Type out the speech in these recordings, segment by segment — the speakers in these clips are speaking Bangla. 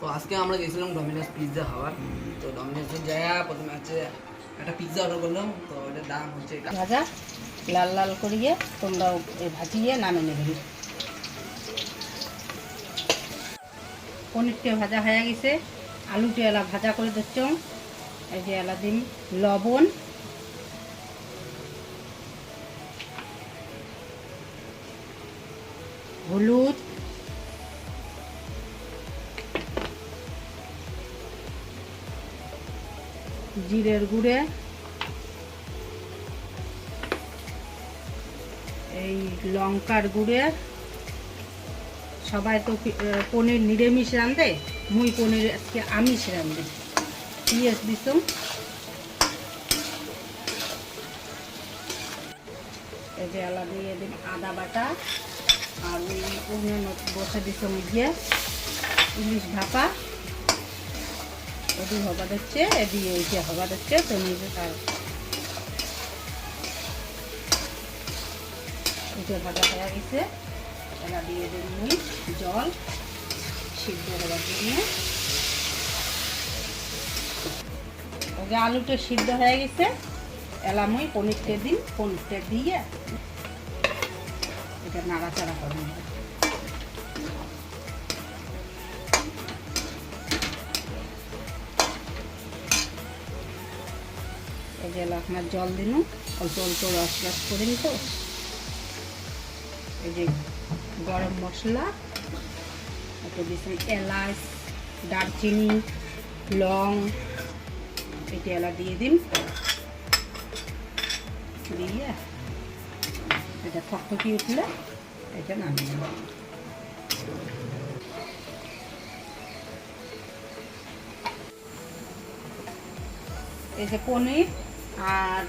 তো আজকে আমরা গেছিলাম ডমিনোস পিৎজা খাবার তো ডমিনোসে জায়গা প্রথমে হচ্ছে একটা পিৎজা অর্ডার করলাম। তো এটার দাম হচ্ছে ভাজা, লাল লাল করিয়ে তোমরাও এ ভাজিয়ে নামে নেবে। পনিরটা ভাজা হয়ে গেছে। আলুটা এলা ভাজা করে দিচ্ছ। এই যে এলা দিন লবণ। হলুদ। জিরের গুঁড়ে। এই লঙ্কার গুঁড়ে। সবাই তো পনির নিরামিষ রাঁধে, মুই পনির আজকে আমিষ রাঁধে। পিঁয়াজ দিতাম এই যে আলা দিয়ে দিন আদা বাটা, আর ওই অন্য বসে দিতাম গিয়ে ইলিশ ভাপা। নিজে তার ভাজা হয়ে গেছে। এলা দিয়ে দিন জল, সিদ্ধ যে আলুটা সিদ্ধ হয়ে গেছে এলা মুই পনিরটা দিন, পনিরটা দিয়ে এটা নাড়াচাড়া করবেন এই যে আপনার জল দিন, অল্প অল্প রস রস করে নিত। এই যে গরম মশলা একটা দিয়েছেন এলাচ, দারচিনি, লং এটা এলা দিয়ে দিন। দিয়ে এটা থকথকি উঠলে এটা নামিয়ে এই যে পনির আর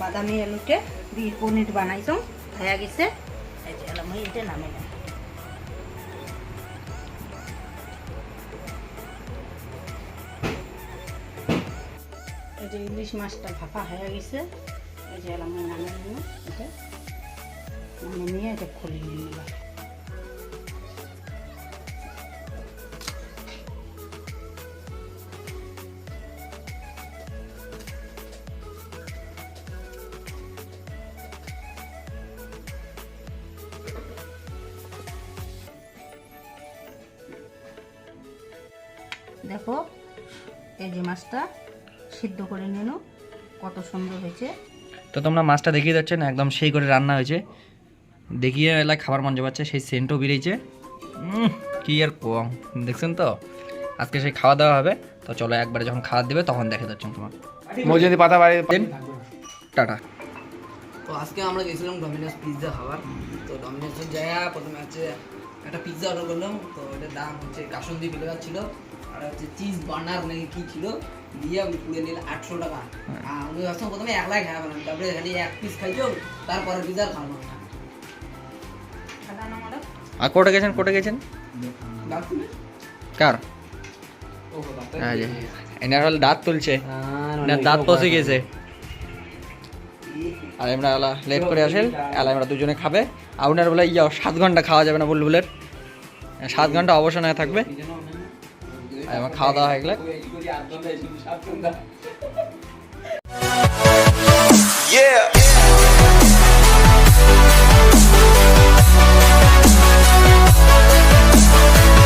বাদামি আলুতে দিয়ে পনির বানাইছো হয়ে গেছে। নামে এই যে ইলিশ মাছটা ভাপা হয়ে গেছে। এই যে এলাম নামে নিয়ে এটা নামে নিয়ে এটা খুলে নিয়ে নিলাম দেখো এই যে মাছটা সিদ্ধ করে নিল কত সুন্দর হয়েছে। তো তোমরা মাছটা দেখিয়ে যাচ্ছে না একদম সেই করে রান্না হয়েছে। দেখিয়ে এলাকায় খাবার মন পাচ্ছে সেই সেন্টও বেরিয়েছে। কি আর কম দেখছেন তো? আজকে সেই খাওয়া দাওয়া হবে তো চলো একবারে যখন খাওয়া দেবে তখন দেখে যাচ্ছ তোমার। মজুদি পাতা বাড়ি টাটা। তো আজকে আমরা গেছিলাম ডমিনোস পিৎজা খাবার। তো ডমিনোসে জায়গা প্রথমে হচ্ছে একটা পিৎজা অর্ডার করলাম। তো এটার দাম হচ্ছে কাসন্দি ফ্লেভার ছিল আর হচ্ছে চিজ বার্নার নাকি কি ছিল? দিয়ে আমি পুড়ে নিলে আটশো টাকা। আর আমি ভাবছিলাম প্রথমে একলাই খাওয়া পেলাম তারপরে খালি এক পিস খাইছো তারপরে না না আর কোর্টে গেছেন কোর্টে গেছেন? কার? হ্যাঁ এনার হল দাঁত তুলছে। না দাঁত পচে গেছে। আর আমরা এলা লেট করে আসেন। এলা আমরা দুজনে খাবে। আর ওনার বলে ইয়া সাত ঘণ্টা খাওয়া যাবে না বুলবুলের। সাত ঘণ্টা অবসর হয়ে থাকবে। আমার খাওয়া দাওয়া হয়ে গেলে Yeah.